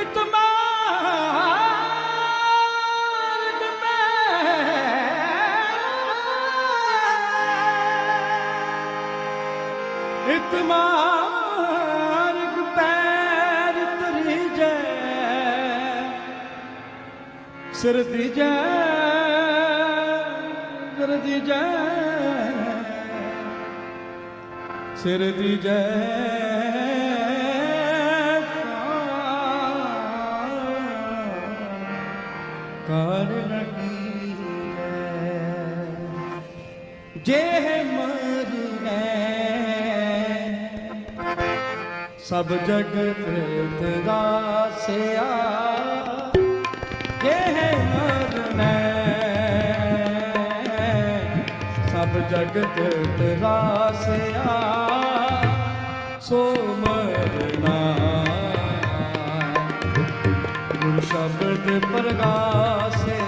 ਇਤਮਾਰਗ ਮੈਂ ਪੈਰ। ਤਰੀ ਜੈ ਸਿਰ ਦੀ ਜੈ ਸਿਰ ਦੀ ਜੈ। ਸਿਰ ਦੀ ਜੈ। ਕਾਰ ਲਗੀ ਜੇ ਮਰਨੈ ਸਭ ਜਗਤ ਤਰਾਸਿਆ ਜੇ ਮਰਨੈ ਸਭ ਜਗਤ ਤਰਾਸਿਆ ਸੋ ਮਰਨਾ ਸ਼ਬਦ ਪ੍ਰਗਾਸੇ